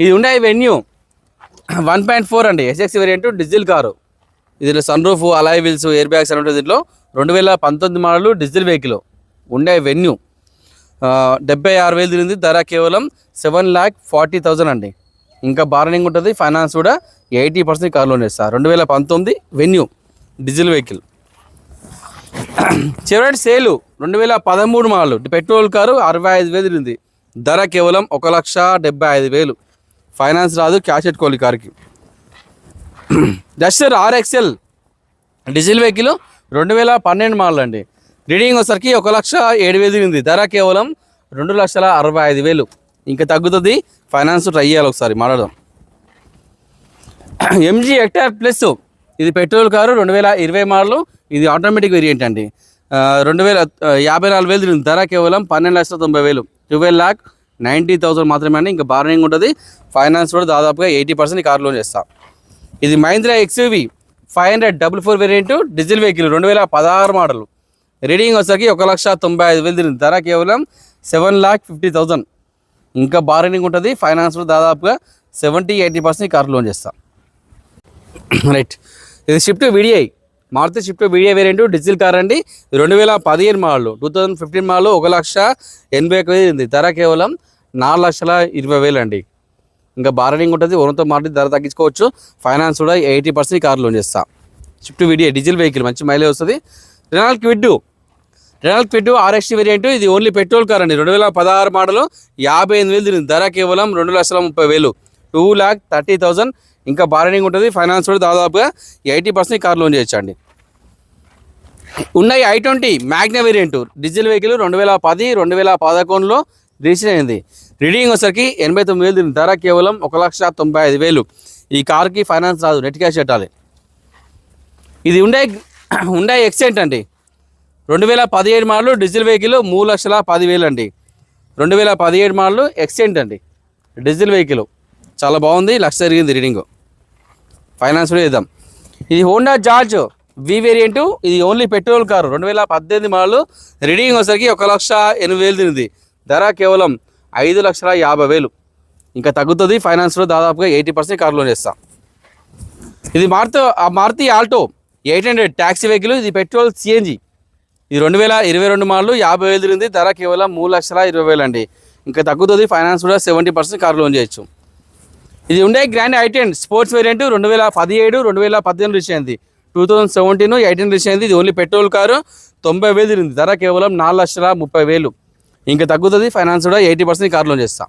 ఇది ఉండే Venue one point four అండి. ఎస్ఎక్స్ వేరియంట్ డీజిల్ కారు ఇది sun roof alloy wheels air bags అని ఉంటుంది దీంట్లో. రెండు వేల పంతొమ్మిది మోడల్ డీజిల్ వెహికల్ ఉండే వెన్యూ డెబ్బై ఆరు వేలు తిరిగింది. ధర కేవలం సెవెన్ ల్యాక్ ఫార్టీ థౌజండ్ అండి. ఇంకా బార్నింగ్ ఉంటుంది. ఫైనాన్స్ కూడా ఎయిటీ పర్సెంట్ కార్ లోన్ ఇస్తారు రెండు వేల పంతొమ్మిది వెన్యూ డీజిల్ వెహికల్ చివరి సేలు రెండు వేల పదమూడు మోడల్ పెట్రోల్ కారు అరవై ఐదు వేలు తిరిగింది. ధర కేవలం ఒక లక్ష డెబ్బై ఐదు వేలు. ఫైనాన్స్ రాదు క్యాష్ పెట్టుకోవాలి కార్కి. డస్టర్ ఆర్ఎక్స్ఎల్ డీజిల్ వెహికల్ రెండు వేల పన్నెండు మోడల్ అండి. రీడింగ్ వచ్చరికి ఒక లక్ష ఏడు వేలు ఉంది ధర కేవలం రెండు లక్షల అరవై ఐదు వేలు. ఇంకా తగ్గుతుంది. ఫైనాన్స్ ట్రై చేయాలి ఒకసారి మాట్లాడదాం. ఎంజీ హెక్టార్ ప్లస్ ఇది పెట్రోల్ కారు రెండు వేల ఇరవై మోడల్ ఇది ఆటోమేటిక్ వేరియంట్ అండి. రెండు వేల యాభై నాలుగు వేలు ధర కేవలం పన్నెండు లక్షల తొంభై వేలు. ట్వెల్వ్ ల్యాక్ నైంటీ థౌసండ్ మాత్రమే అండి ఇంకా బార్నింగ్ ఉంటుంది. ఫైనాన్స్ కూడా దాదాపుగా ఎయిటీ పర్సెంట్ కార్ లోన్ చేస్తాం. ఇది Mahindra XUV five hundred double four variant diesel vehicle రెండు వేల పదహారు మోడల్. రీడింగ్ వచ్చేసరికి ఒక లక్ష తొంభై ఐదు వేలు తిరిగింది. ధర కేవలం సెవెన్ ల్యాక్ ఫిఫ్టీ థౌసండ్. ఇంకా బార్గెనింగ్ ఉంటుంది. ఫైనాన్స్ కూడా దాదాపుగా seventy eighty percent car loan చేస్తాం. రైట్. ఇది Swift VDI. Maruti Swift VDI variant diesel car అండి. రెండు వేల పదిహేను model. Two thousand fifteen model ఒక లక్ష ఎనభై ఒక వేలు ఉంది ధర కేవలం నాలుగు లక్షల ఇరవై వేలు అండి. ఇంకా బార్గెనింగ్ ఉంటుంది. ఓనర్తో మాట్లాడి ధర తగ్గించుకోవచ్చు. ఫైనాన్స్ కూడా ఎయిటీ పర్సెంట్ కార్ లోన్ చేస్తాను స్విఫ్ట్ వీడిఐ డీజిల్ వెహికల్ మంచి మైలేజ్ వస్తుంది. Renault Kwid Renault Kwid RX variant ఇది ఓన్లీ పెట్రోల్ కార్ అండి. రెండు వేల పదహారు మోడల్ యాభై ఎనిమిది వేలు తిరిగింది. ధర కేవలం రెండు లక్షల ముప్పై వేలు. టూ ల్యాక్ థర్టీ థౌసండ్ ఇంకా బార్గెనింగ్ ఉంటుంది. ఫైనాన్స్ కూడా దాదాపుగా ఎయిటీ పర్సెంట్ కార్ లోన్ చేయొచ్చండి ఉన్నాయి i twenty Magna variant diesel vehicle రెండు వేల పది రెండు వేల పదకొండులో రిజిస్ట్రేషన్ అయింది. రీడింగ్ వచ్చరికి ఎనభై తొమ్మిది వేలు దీని ధర కేవలం ఒక లక్ష తొంభై ఐదు వేలు. ఈ కార్కి ఫైనాన్స్ రాదు. నెట్ క్యాష్ పెట్టాలి ఇది ఉండే ఉండే ఎక్సెంట్ అండి. రెండు వేల పదిహేడు మోడల్ డీజిల్ వెహికల్ మూడు లక్షల పదివేలు అండి. రెండు వేల పదిహేడు మోడల్ ఎక్సెంట్ అండి. డీజిల్ వెహికల్ చాలా బాగుంది. లక్ష జరిగింది రీడింగ్ ఫైనాన్స్ కూడా ఇద్దాం ఇది హోండా జార్జ్ వి వేరియంట్ ఇది ఓన్లీ పెట్రోల్ కారు. రెండు వేల పద్దెనిమిది మోడల్ రీడింగ్ వచ్చరికి ఒక లక్ష ఎనిమిది వేలు తిరిగింది. ధర కేవలం ఐదు లక్షల యాభై వేలు. ఇంకా తగ్గుతుంది ఫైనాన్స్లో దాదాపుగా ఎయిటీ పర్సెంట్ కార్ లోన్ చేస్తాం. ఇది మారుతి ఆ Maruti Alto eight hundred taxi vehicle ఇది పెట్రోల్ సిఎన్జి ఇది రెండు వేల ఇరవై రెండు మార్లు యాభై వేలు తిరిగింది ధర కేవలం మూడు లక్షల ఇరవై వేలు అండి. ఇంకా తగ్గుతుంది ఫైనాన్స్ కూడా సెవెంటీ పర్సెంట్ కార్ లోన్ చేయొచ్చు. ఇది ఉండే గ్రాండ్ ఐటెన్ స్పోర్ట్స్ వేరియంట్ రెండు వేల పదిహేడు రెండు వేల పద్దెనిమిది రిచ్ అయింది. Two thousand seventeen eighteen reach అయింది. ఇది ఓన్లీ పెట్రోల్ కారు తొంభై వేలు తిరిగింది. ధర కేవలం నాలుగు లక్షల ముప్పై వేలు. ఇంకా తగ్గుతుంది. ఫైనాన్స్ కూడా ఎయిటీ పర్సెంట్ కార్ లోన్ చేస్తాం.